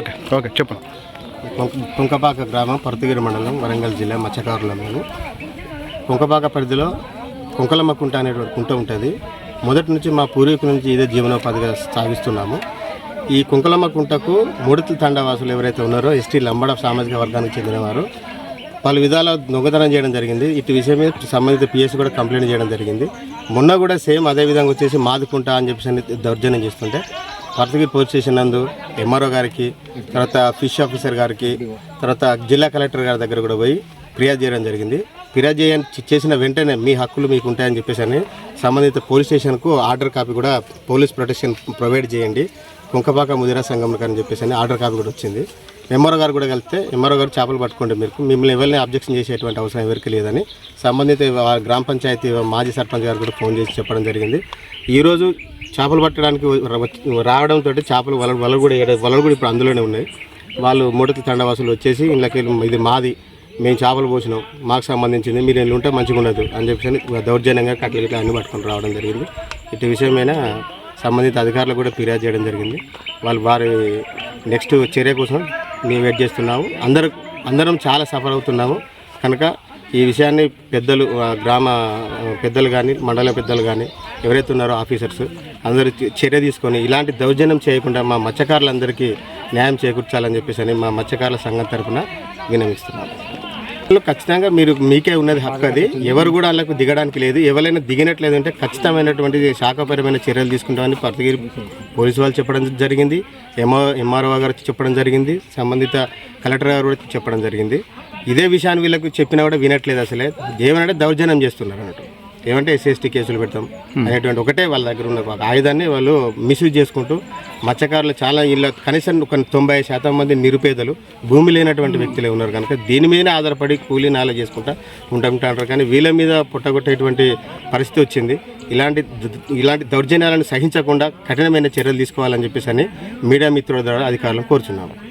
Okay okay చెప్పండి కుంకపాక గ్రామం పర్తిగిరి మండలం వరంగల్ జిల్లా మత్స్యకారుల మేము. కుంకపాక పరిధిలో కుంకలమ్మ కుంట అనేటువంటి కుంట ఉంటుంది. మొదటి నుంచి మా పూర్వీకుల నుంచి ఇదే జీవనోపాధిగా సాగిస్తున్నాము. ఈ కుంకలమ్మ కుంటకు మూడితుల తండవాసులు ఎవరైతే ఉన్నారో ఎస్టీ లంబడ సామాజిక వర్గానికి చెందినవారు. పలు విధాల దొంగతనం చేయడం జరిగింది. ఇటు విషయమే సంబంధిత పిఎస్ కూడా కంప్లైంట్ చేయడం జరిగింది. మొన్న కూడా సేమ్ అదే విధంగా వచ్చేసి మాదుకుంటా అని చెప్పేసి దౌర్జన్యం చేస్తుంటే పర్తగిరి పోలీస్ స్టేషన్ నందు ఎంఆర్ఓ గారికి తర్వాత ఫిష్ ఆఫీసర్ గారికి తర్వాత జిల్లా కలెక్టర్ గారి దగ్గర కూడా పోయి ఫిర్యాదు చేయడం జరిగింది. ఫిర్యాదు చేయని చేసిన వెంటనే మీ హక్కులు మీకు ఉంటాయని చెప్పేసి అని సంబంధిత పోలీస్ స్టేషన్కు ఆర్డర్ కాపీ కూడా పోలీస్ ప్రొటెక్షన్ ప్రొవైడ్ చేయండి. కుంకపాక ముదిరా సంఘం అని చెప్పేసి అని ఆర్డర్ కాపీ కూడా వచ్చింది. ఎంఆర్ఓ గారు కూడా కలిస్తే ఎంఆర్ఓ గారు చేపలు పట్టుకోండి మీరు మిమ్మల్ని ఎవరిని అబ్జెక్షన్ చేసేటువంటి అవసరం ఎవరికి లేదని సంబంధిత గ్రామ పంచాయతీ మాజీ సర్పంచ్ గారు కూడా ఫోన్ చేసి చెప్పడం జరిగింది. ఈరోజు చేపలు పట్టడానికి రావడంతో చేపలు వల వలలు కూడా వలలు కూడా ఇప్పుడు అందులోనే ఉన్నాయి. వాళ్ళు మూడతి తండవాసులు వచ్చేసి ఇళ్ళకి ఇది మాది మేము చేపలు పోసినాం మాకు సంబంధించింది మీరు ఇల్లు ఉంటే మంచిగా ఉండదు అని చెప్పేసి దౌర్జన్యంగా కట్టెలు ఇట్లా అన్ని పట్టుకొని రావడం జరిగింది. ఇటు విషయమైనా సంబంధిత అధికారులు కూడా ఫిర్యాదు చేయడం జరిగింది. వాళ్ళు వారి నెక్స్ట్ చర్య కోసం మేము వెయిట్ చేస్తున్నాము. అందరూ అందరం చాలా సఫర్ అవుతున్నాము. కనుక ఈ విషయాన్ని పెద్దలు గ్రామ పెద్దలు కానీ మండల పెద్దలు కానీ ఎవరైతే ఉన్నారో ఆఫీసర్స్ అందరూ చర్య తీసుకొని ఇలాంటి దౌర్జన్యం చేయకుండా మా మత్స్యకారులందరికీ న్యాయం చేకూర్చాలని చెప్పేసి అని మా మత్స్యకారుల సంఘం తరఫున వినమిస్తున్నాము. ఖచ్చితంగా మీరు మీకే ఉన్నది హక్కు అది. ఎవరు కూడా వాళ్ళకు దిగడానికి లేదు. ఎవరైనా దిగినట్లేదు అంటే ఖచ్చితమైనటువంటి శాఖపరమైన చర్యలు తీసుకుంటామని పర్తగిరి పోలీసు వాళ్ళు చెప్పడం జరిగింది. ఎంఆ ఎంఆర్ఓ గారు చెప్పడం జరిగింది. సంబంధిత కలెక్టర్ గారు కూడా చెప్పడం జరిగింది. ఇదే విషయాన్ని వీళ్ళకు చెప్పినా కూడా వినట్లేదు అసలే. ఏమనంటే దౌర్జన్యం చేస్తున్నారు అన్నట్టు. ఏమంటే ఎస్సీ కేసులు పెడతాం. అనేటువంటి ఒకటే వాళ్ళ దగ్గర ఉన్న ఆయుధాన్ని వాళ్ళు మిస్యూజ్ చేసుకుంటూ మత్స్యకారులు చాలా ఇళ్ళ కనీసం ఒక తొంభై శాతం మంది నిరుపేదలు భూమి లేనటువంటి వ్యక్తులే ఉన్నారు కనుక దీని మీదనే ఆధారపడి కూలీ నాల చేసుకుంటా ఉంటాంటారు కానీ వీళ్ళ మీద పుట్టగొట్టేటువంటి పరిస్థితి వచ్చింది. ఇలాంటి ఇలాంటి దౌర్జన్యాలను సహించకుండా కఠినమైన చర్యలు తీసుకోవాలని చెప్పేసి అని మీడియా మిత్రుల ద్వారా అధికారులను కోరుచున్నాము.